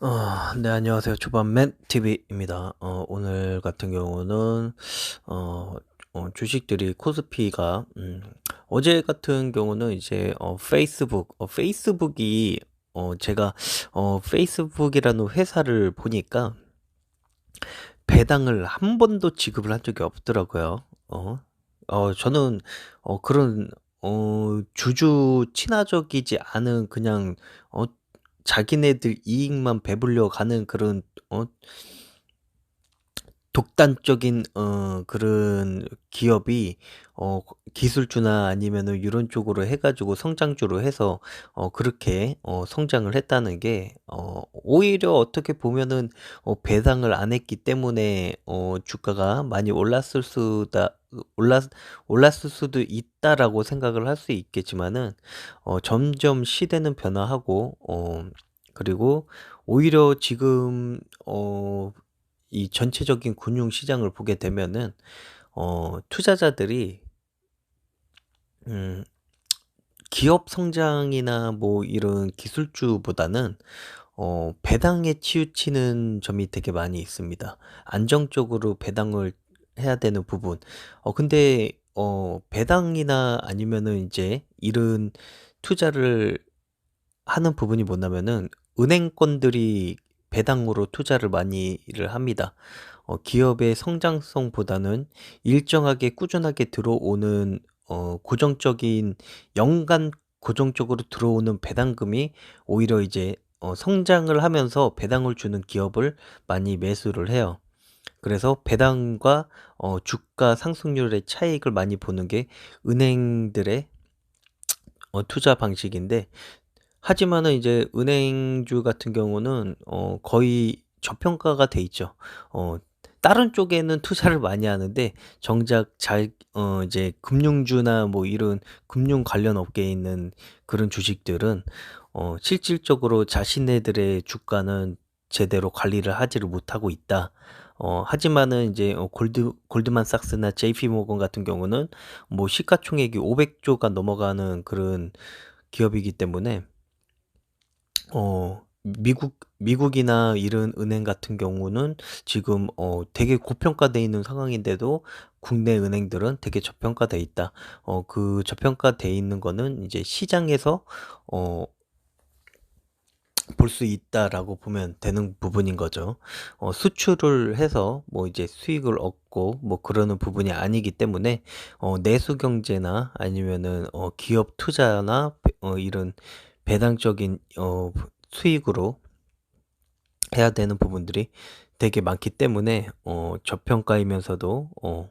어, 네, 안녕하세요. 초반맨 TV입니다. 어, 오늘 같은 경우는, 어, 어, 주식들이 코스피가, 음, 어제 같은 경우는 이제, 어, 페이스북, 어, 페이스북이, 어, 제가, 어, 페이스북이라는 회사를 보니까 배당을 한 번도 지급을 한 적이 없더라고요. 어, 어, 저는, 어, 그런, 어, 주주 친화적이지 않은 그냥, 어, 자기네들 이익만 배불려 가는 그런 어? 독단적인 어 그런 기업이 어 기술주나 아니면은 이런 쪽으로 해 가지고 성장주로 해서 어 그렇게 어 성장을 했다는 게 어 오히려 어떻게 보면은 어 배당을 안 했기 때문에 어 주가가 많이 올랐을 수다 올랐 올랐을 수도 있다라고 생각을 할 수 있겠지만은 어 점점 시대는 변화하고 어 그리고 오히려 지금 어 이 전체적인 금융 시장을 보게 되면은 어 투자자들이 음 기업 성장이나 뭐 이런 기술주보다는 어 배당에 치우치는 점이 되게 많이 있습니다. 안정적으로 배당을 해야 되는 부분. 어 근데 어 배당이나 아니면은 인제 이런 투자를 하는 부분이 뭐냐면은 은행권들이 배당으로 투자를 많이를 합니다. 어 기업의 성장성보다는 일정하게 꾸준하게 들어오는 어 고정적인 연간 고정적으로 들어오는 배당금이 오히려 이제 어 성장을 하면서 배당을 주는 기업을 많이 매수를 해요. 그래서 배당과 어 주가 상승률의 차익을 많이 보는 게 은행들의 어 투자 방식인데 하지만은 이제 은행주 같은 경우는 어 거의 저평가가 돼 있죠. 어 다른 쪽에는 투자를 많이 하는데 정작 잘 어 이제 금융주나 뭐 이런 금융 관련 업계에 있는 그런 주식들은 어 실질적으로 자신네들의 주가는 제대로 관리를 하지를 못하고 있다. 어 하지만은 이제 어 골드 골드만삭스나 JP모건 같은 경우는 뭐 시가총액이 500조가 넘어가는 그런 기업이기 때문에 어 미국 미국이나 이런 은행 같은 경우는 지금 어 되게 고평가돼 있는 상황인데도 국내 은행들은 되게 저평가돼 있다. 어 그 저평가돼 있는 거는 이제 시장에서 어 볼 수 있다라고 보면 되는 부분인 거죠. 어 수출을 해서 뭐 이제 수익을 얻고 뭐 그러는 부분이 아니기 때문에 어 내수 경제나 아니면은 어 기업 투자나 어 이런 배당적인 어 수익으로 해야 되는 부분들이 되게 많기 때문에 어 저평가이면서도 어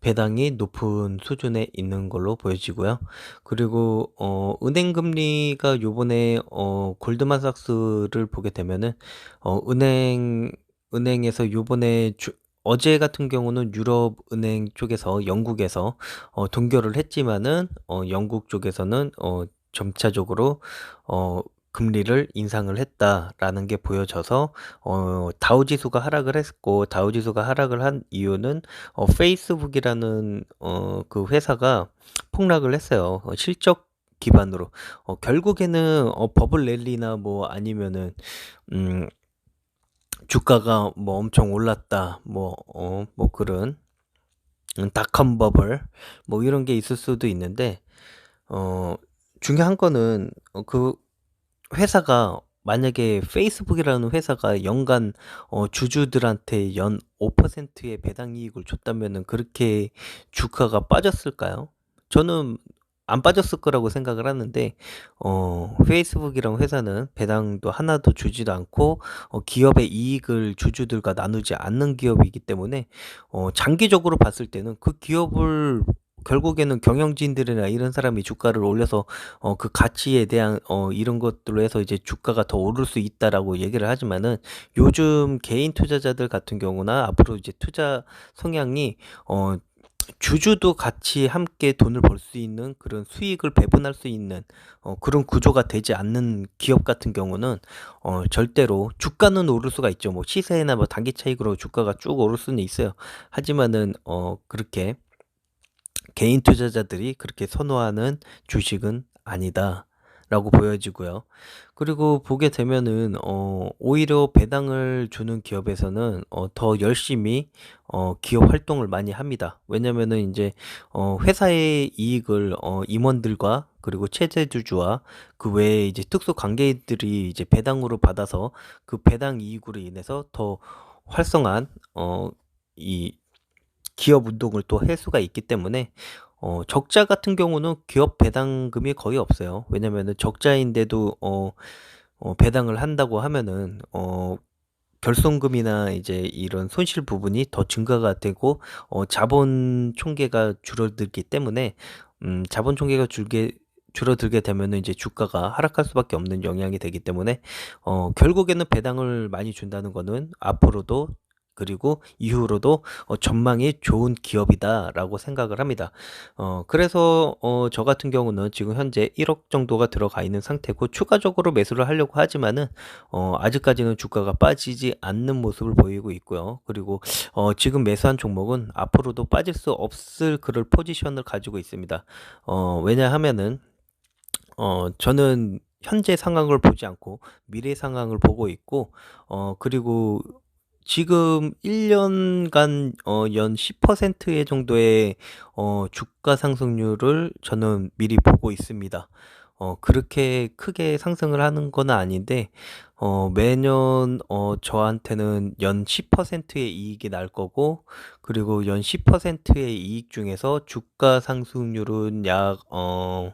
배당이 높은 수준에 있는 걸로 보여지고요. 그리고 어 은행 금리가 요번에 어 골드만삭스를 보게 되면은 어 은행 은행에서 요번에 주 어제 같은 경우는 유럽 은행 쪽에서 영국에서 어 동결을 했지만은 어 영국 쪽에서는 어 점차적으로 어 금리를 인상을 했다라는 게 보여져서 어 다우 지수가 하락을 했고 다우 지수가 하락을 한 이유는 어 페이스북이라는 어 그 회사가 폭락을 했어요. 어 실적 기반으로. 어 결국에는 어 버블 랠리나 뭐 아니면은 음 주가가 뭐 엄청 올랐다. 뭐어뭐 그런 음 닷컴 버블 뭐 이런 게 있을 수도 있는데 어 중요한 거는 어그 회사가 만약에 페이스북이라는 회사가 연간 어 주주들한테 연 5%의 배당 이익을 줬다면은 그렇게 주가가 빠졌을까요? 저는 안 빠졌을 거라고 생각을 하는데 어 페이스북이라는 회사는 배당도 하나도 주지도 않고 어 기업의 이익을 주주들과 나누지 않는 기업이기 때문에 어 장기적으로 봤을 때는 그 기업을 결국에는 경영진들이나 이런 사람이 주가를 올려서 어 그 가치에 대한 어 이런 것들로 해서 이제 주가가 더 오를 수 있다라고 얘기를 하지만은 요즘 개인 투자자들 같은 경우나 앞으로 이제 투자 성향이 어 주주도 같이 함께 돈을 벌 수 있는 그런 수익을 배분할 수 있는 어 그런 구조가 되지 않는 기업 같은 경우는 어 절대로 주가는 오를 수가 있죠. 뭐 시세나 뭐 단기 차익으로 주가가 쭉 오를 수는 있어요. 하지만은 어 그렇게 개인 투자자들이 그렇게 선호하는 주식은 아니다. 라고 보여지고요. 그리고 보게 되면은 어 오히려 배당을 주는 기업에서는 어 더 열심히 어 기업 활동을 많이 합니다. 왜냐면은 인제 어 회사의 이익을 어 임원들과 그리고 체제 주주와 그 외에 이제 특수 관계인들이 이제 배당으로 받아서 그 배당 이익으로 인해서 더 활성한 어이 기업 운동을 또 할 수가 있기 때문에 어 적자 같은 경우는 기업 배당금이 거의 없어요. 왜냐면은 적자인데도 어 어 배당을 한다고 하면은 어 결손금이나 이제 이런 손실 부분이 더 증가가 되고 어 자본 총계가 줄어들기 때문에 음 자본 총계가 줄게 줄어들게 되면은 이제 주가가 하락할 수밖에 없는 영향이 되기 때문에 어 결국에는 배당을 많이 준다는 거는 앞으로도 그리고 이후로도 어 '전망이 좋은 기업이다.'라고 생각을 합니다. 어 그래서 어 저 같은 경우는 지금 현재 1억 정도가 들어가 있는 상태고 추가적으로 매수를 하려고 하지만은 어 아직까지는 주가가 빠지지 않는 모습을 보이고 있고요. 그리고 어 지금 매수한 종목은 앞으로도 빠질 수 없을 그럴 포지션을 가지고 있습니다. 어 왜냐하면은 어 저는 현재 상황을 보지 않고 미래 상황을 보고 있고 어 그리고 지금 1 년간 어 연 10%의 정도의 어 주가 상승률을 저는 미리 보고 있습니다. 어 그렇게 크게 상승을 하는 건 아닌데 어 매년 어 저한테는 연 10%의 이익이 날 거고 그리고 연 10%의 이익 중에서 주가 상승률은 약 어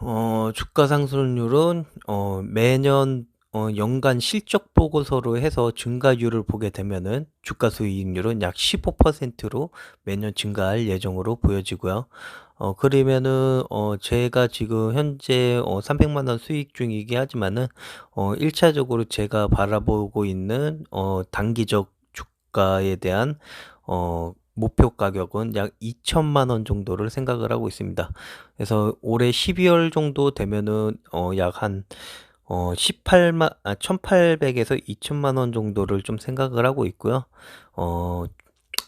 어 주가 상승률은 어 매년 어 연간 실적 보고서로 해서 증가율을 보게 되면은 주가 수익률은 약 15%로 매년 증가할 예정으로 보여지고요. 어 그러면은 어 제가 지금 현재 어 300만 원 수익 중이긴 하지만은 어 1차적으로 제가 바라보고 있는 어 단기적 주가에 대한 어 목표 가격은 약 2천만 원 정도를 생각을 하고 있습니다. 그래서 올해 12월 정도 되면은 어 약 한 어 18만 아 1,800에서 2천만 원 정도를 좀 생각을 하고 있고요. 어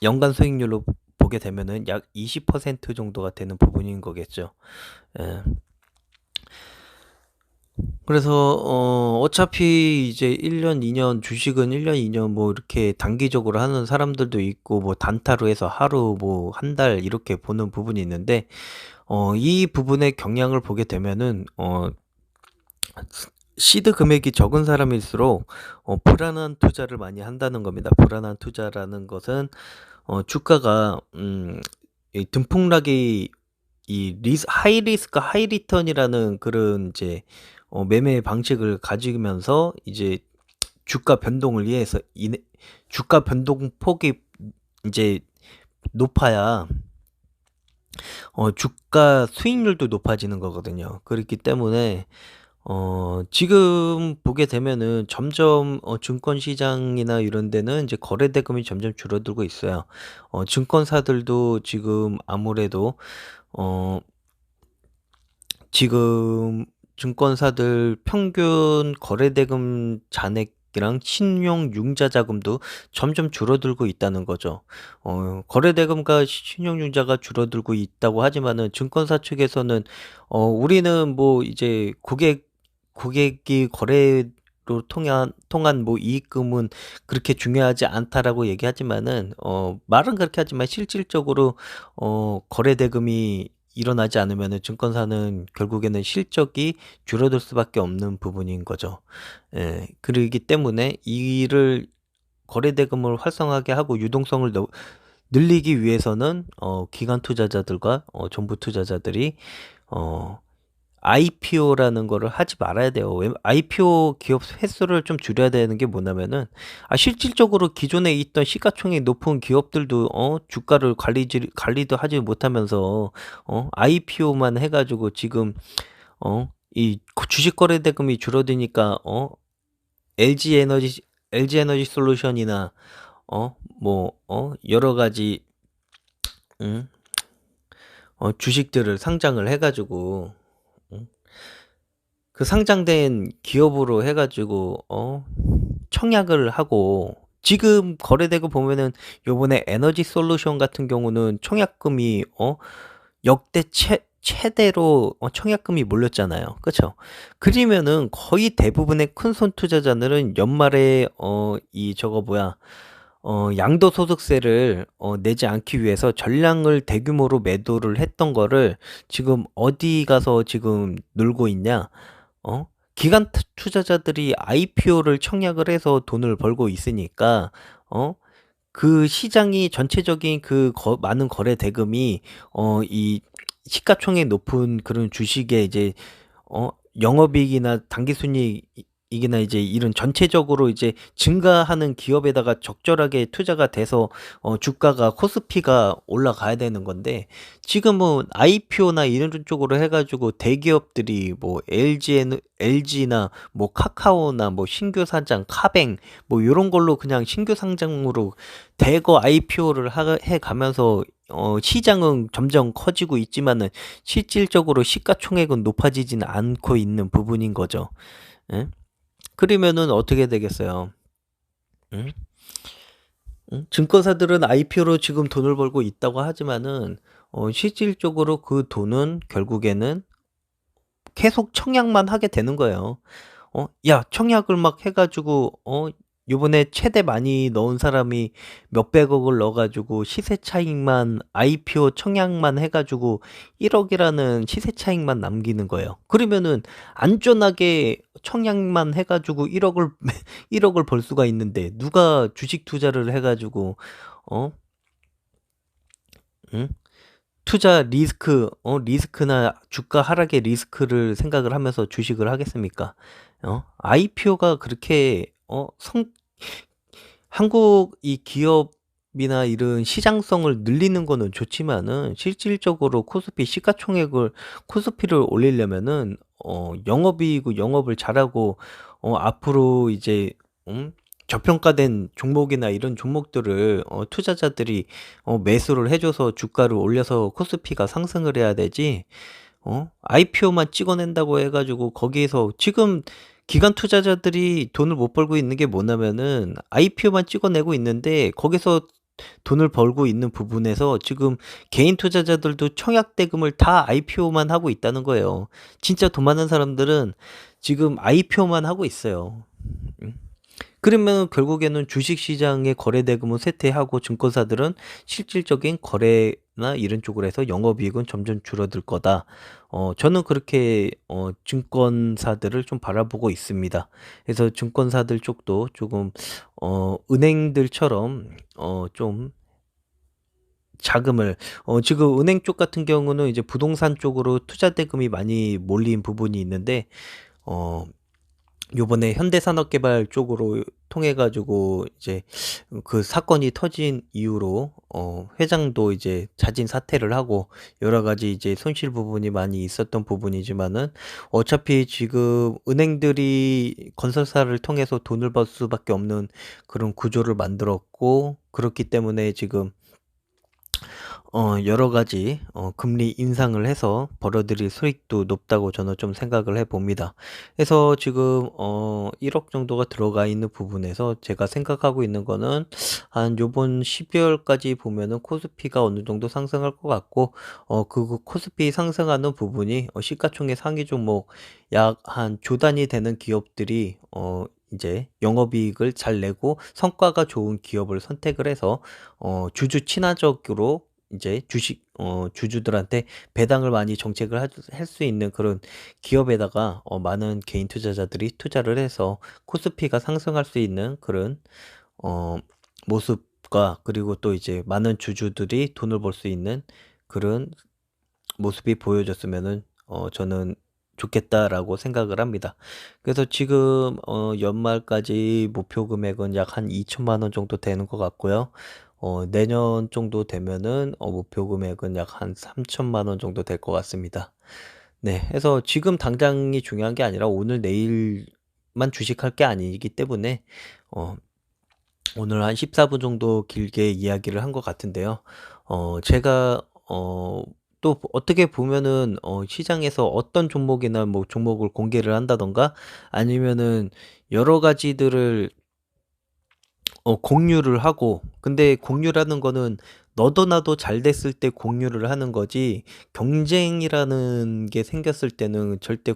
연간 수익률로 보게 되면은 약 20% 정도가 되는 부분인 거겠죠. 예. 그래서 어 어차피 이제 1 년, 2년 주식은 1 년, 2년 뭐 이렇게 단기적으로 하는 사람들도 있고 뭐 단타로 해서 하루 뭐 한 달 이렇게 보는 부분이 있는데 어 이 부분의 경향을 보게 되면은 어 시드 금액이 적은 사람일수록 어 불안한 투자를 많이 한다는 겁니다. 불안한 투자라는 것은 어 주가가 음 이 등폭락이 이 리스 하이 리스크 하이 리턴이라는 그런 이제 어 매매 방식을 가지면서 이제 주가 변동을 위해서 인해 주가 변동 폭이 인제 높아야 어 주가 수익률도 높아지는 거거든요. 그렇기 때문에 어 지금 보게 되면은 점점 어 증권 시장이나 이런 데는 인제 거래 대금이 점점 줄어들고 있어요. 어 증권사들도 지금 아무래도 어 지금 증권사들 평균 거래 대금 잔액 이랑 신용 융자 자금도 점점 줄어들고 있다는 거죠. 어 거래 대금과 신용 융자가 줄어들고 있다고 하지만은 증권사 측에서는 어 우리는 뭐 이제 고객 고객이 거래 로 통한 통한 뭐 이익금은 그렇게 중요하지 않다라고 얘기하지만은 어 말은 그렇게 하지만 실질적으로 어 거래 대금이 일어나지 않으면은 증권사는 결국에는 실적이 줄어들 수밖에 없는 부분인 거죠. 예. 그러기 때문에 이를 거래 대금을 활성화하게 하고 유동성을 너 늘리기 위해서는 어 기관 투자자들과 어 정부 투자자들이 어 IPO라는 거를 하지 말아야 돼요. 왜 IPO 기업 횟수를 좀 줄여야 되는 게 뭐냐면은 아 실질적으로 기존에 있던 시가총액이 높은 기업들도 어 주가를 관리지 관리도 하지 못하면서 어 IPO만 해 가지고 지금 어이 주식 거래 대금이 줄어드니까 어 LG 에너지 LG 에너지 솔루션이나 어 뭐 어 여러 가지 음 어 주식들을 상장을 해 가지고 음 그 상장된 기업으로 해 가지고 어 청약을 하고 지금 거래되고 보면은 요번에 에너지 솔루션 같은 경우는 청약금이 어 역대 최 최대로 어 청약금이 몰렸잖아요. 그쵸? 그러면은 거의 대부분의 큰 손 투자자들은 연말에 어 이 저거 뭐야 어 양도소득세를 어 내지 않기 위해서 전량을 대규모로 매도를 했던 거를 지금 어디 가서 지금 놀고 있냐? 어? 투 투자자들이 IPO를 청약을 해서 돈을 벌고 있으니까 어 그 시장이 전체적인 그 거 많은 거래 대금이 어 이 시가총액 높은 그런 주식에 이제 어 영업이익이나 당기순이익 이익이나 이제 이런 전체적으로 이제 증가하는 기업에다가 적절하게 투자가 돼서 어 주가가 코스피가 올라가야 되는 건데 지금은 IPO나 이런 쪽으로 해 가지고 대기업들이 뭐 LG에는 LG나 뭐 카카오나 뭐 신규 상장 카뱅 뭐 요런 걸로 그냥 신규 상장으로 대거 IPO를 하 해 가면서 어 시장은 점점 커지고 있지만은 실질적으로 시가총액은 높아지지는 않고 있는 부분인 거죠. 예? 그러면은 어떻게 되겠어요? 응? 응? 증권사들은 IPO로 지금 돈을 벌고 있다고 하지만은 어 실질적으로 그 돈은 결국에는 계속 청약만 하게 되는 거예요. 어 야 청약을 막 해 가지고 어 요번에 최대 많이 넣은 사람이 몇백억을 넣어 가지고 시세 차익만 IPO 청약만 해 가지고 1억 이라는 시세 차익만 남기는 거예요. 그러면은 안전하게 청약만 해 가지고 1억을 1억을 벌 수가 있는데 누가 주식 투자를 해 가지고 어? 응? 투자 리스크 어 리스크나 주가 하락의 리스크를 생각을 하면서 주식을 하겠습니까? 어? IPO가 그렇게 어 성 한국 이 기업이나 이런 시장성을 늘리는 거는 좋지만은 실질적으로 코스피 시가총액을 코스피를 올리려면은 어 영업이익 영업을 잘하고 어 앞으로 이제 음 저평가된 종목이나 이런 종목들을 어 투자자들이 어 매수를 해 줘서 주가를 올려서 코스피가 상승을 해야 되지 어 IPO만 찍어낸다고 해 가지고 거기에서 지금 기관 투자자들이 돈을 못 벌고 있는 게 뭐냐면은 IPO만 찍어내고 있는데 거기서 돈을 벌고 있는 부분에서 지금 개인 투자자들도 청약 대금을 다 IPO만 하고 있다는 거예요. 진짜 돈 많은 사람들은 지금 IPO만 하고 있어요. 음. 그러면 결국에는 주식시장의 거래 대금은 쇠퇴하고 증권사들은 실질적인 거래나 이런 쪽으로 해서 영업이익은 점점 줄어들 거다. 어 저는 그렇게 어 증권사들을 좀 바라보고 있습니다. 그래서 증권사들 쪽도 조금 어 은행들처럼 어 좀 자금을 어 지금 은행 쪽 같은 경우는 이제 부동산 쪽으로 투자 대금이 많이 몰린 부분이 있는데 어 요번에 현대산업개발 쪽으로 통해 가지고 이제 그 사건이 터진 이후로 어 회장도 이제 자진 사퇴를 하고 여러 가지 이제 손실 부분이 많이 있었던 부분이지만은 어차피 지금 은행들이 건설사를 통해서 돈을 벌 수밖에 없는 그런 구조를 만들었고 그렇기 때문에 지금 어 여러 가지 어 금리 인상을 해서 벌어들일 수익도 높다고 저는 좀 생각을 해 봅니다. 그래서 지금 어 1억 정도가 들어가 있는 부분에서 제가 생각하고 있는 거는 한 요번 12 월까지 보면은 코스피가 어느 정도 상승할 것 같고 어 그 코스피 상승하는 부분이 어 시가총액 상위 종목 약 한 조 단위 되는 기업들이 어 이제 영업이익을 잘 내고 성과가 좋은 기업을 선택을 해서 어 주주 친화적으로 이제 주식 어 주주들한테 배당을 많이 정책을 할 수 있는 그런 기업에다가 어 많은 개인 투자자들이 투자를 해서 코스피가 상승할 수 있는 그런 어 모습과 그리고 또 이제 많은 주주들이 돈을 벌 수 있는 그런 모습이 보여졌으면은 어 저는 좋겠다라고 생각을 합니다. 그래서 지금 어 연말까지 목표 금액은 약 한 2천만 원 정도 되는 것 같고요. 어 내년 정도 되면은 어 목표 금액은 약 한 3천만 원 정도 될 것 같습니다. 네. 그래서 지금 당장이 중요한 게 아니라 오늘 내일만 주식할 게 아니기 때문에 어 오늘 한 14분 정도 길게 이야기를 한 것 같은데요. 어 제가 어 또 어떻게 보면은 어 시장에서 어떤 종목이나 뭐 종목을 공개를 한다든가 아니면은 여러 가지들을 어 공유를 하고 근데 공유라는 거는 너도 나도 잘 됐을 때 공유를 하는 거지 경쟁이라는 게 생겼을 때는 절대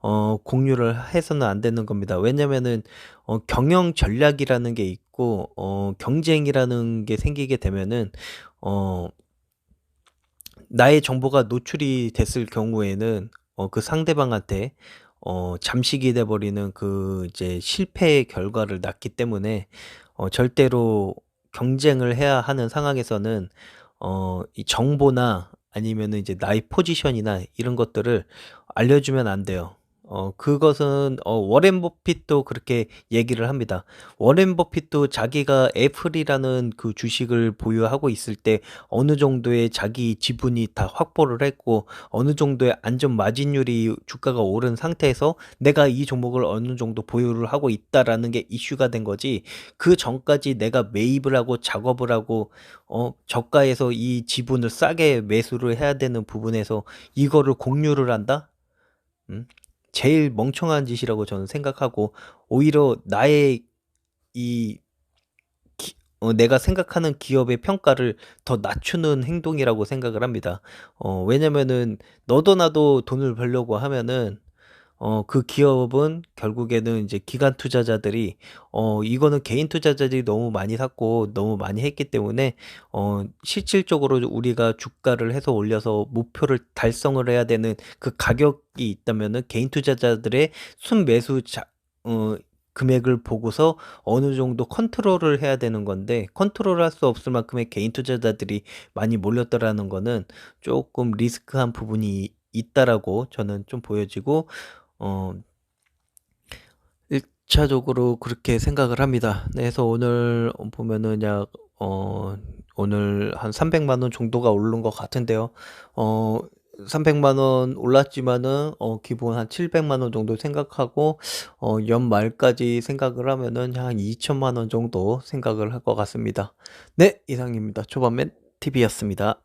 어 공유를 해서는 안 되는 겁니다. 왜냐면은 어 경영 전략이라는 게 있고 어 경쟁이라는 게 생기게 되면은 어 나의 정보가 노출이 됐을 경우에는 어 그 상대방한테 어 잠식이 돼 버리는 그 이제 실패의 결과를 낳기 때문에 어 절대로 경쟁을 해야 하는 상황에서는 어 이 정보나 아니면은 이제 나의 포지션이나 이런 것들을 알려주면 안 돼요. 어 그것은 어 워렌 버핏도 그렇게 얘기를 합니다. 워렌 버핏도 자기가 애플이라는 그 주식을 보유하고 있을 때 어느 정도의 자기 지분이 다 확보를 했고 어느 정도의 안전 마진율이 주가가 오른 상태에서 내가 이 종목을 어느 정도 보유를 하고 있다라는 게 이슈가 된 거지. 그 전까지 내가 매입을 하고 작업을 하고 어 저가에서 이 지분을 싸게 매수를 해야 되는 부분에서 이거를 공유를 한다? 음? 제일 멍청한 짓이라고 저는 생각하고 오히려 나의 이 기, 어, 내가 생각하는 기업의 평가를 더 낮추는 행동이라고 생각을 합니다. 어, 왜냐면은 너도 나도 돈을 벌려고 하면은 어, 그 기업은 결국에는 이제 기관 투자자들이, 어, 이거는 개인 투자자들이 너무 많이 샀고, 너무 많이 했기 때문에, 어, 실질적으로 우리가 주가를 해서 올려서 목표를 달성을 해야 되는 그 가격이 있다면은 개인 투자자들의 순매수 자, 어, 금액을 보고서 어느 정도 컨트롤을 해야 되는 건데 컨트롤 할 수 없을 만큼의 개인 투자자들이 많이 몰렸더라는 거는 조금 리스크한 부분이 있다라고 저는 좀 보여지고 어 1차적으로 그렇게 생각을 합니다. 네, 그래서 오늘 보면은 약 어 오늘 한 300만 원 정도가 오른 것 같은데요. 어 300만 원 올랐지만은 어 기본 한 700만 원 정도 생각하고 어 연말까지 생각을 하면은 한 2천만 원 정도 생각을 할 것 같습니다. 네, 이상입니다. 초반맨 TV였습니다.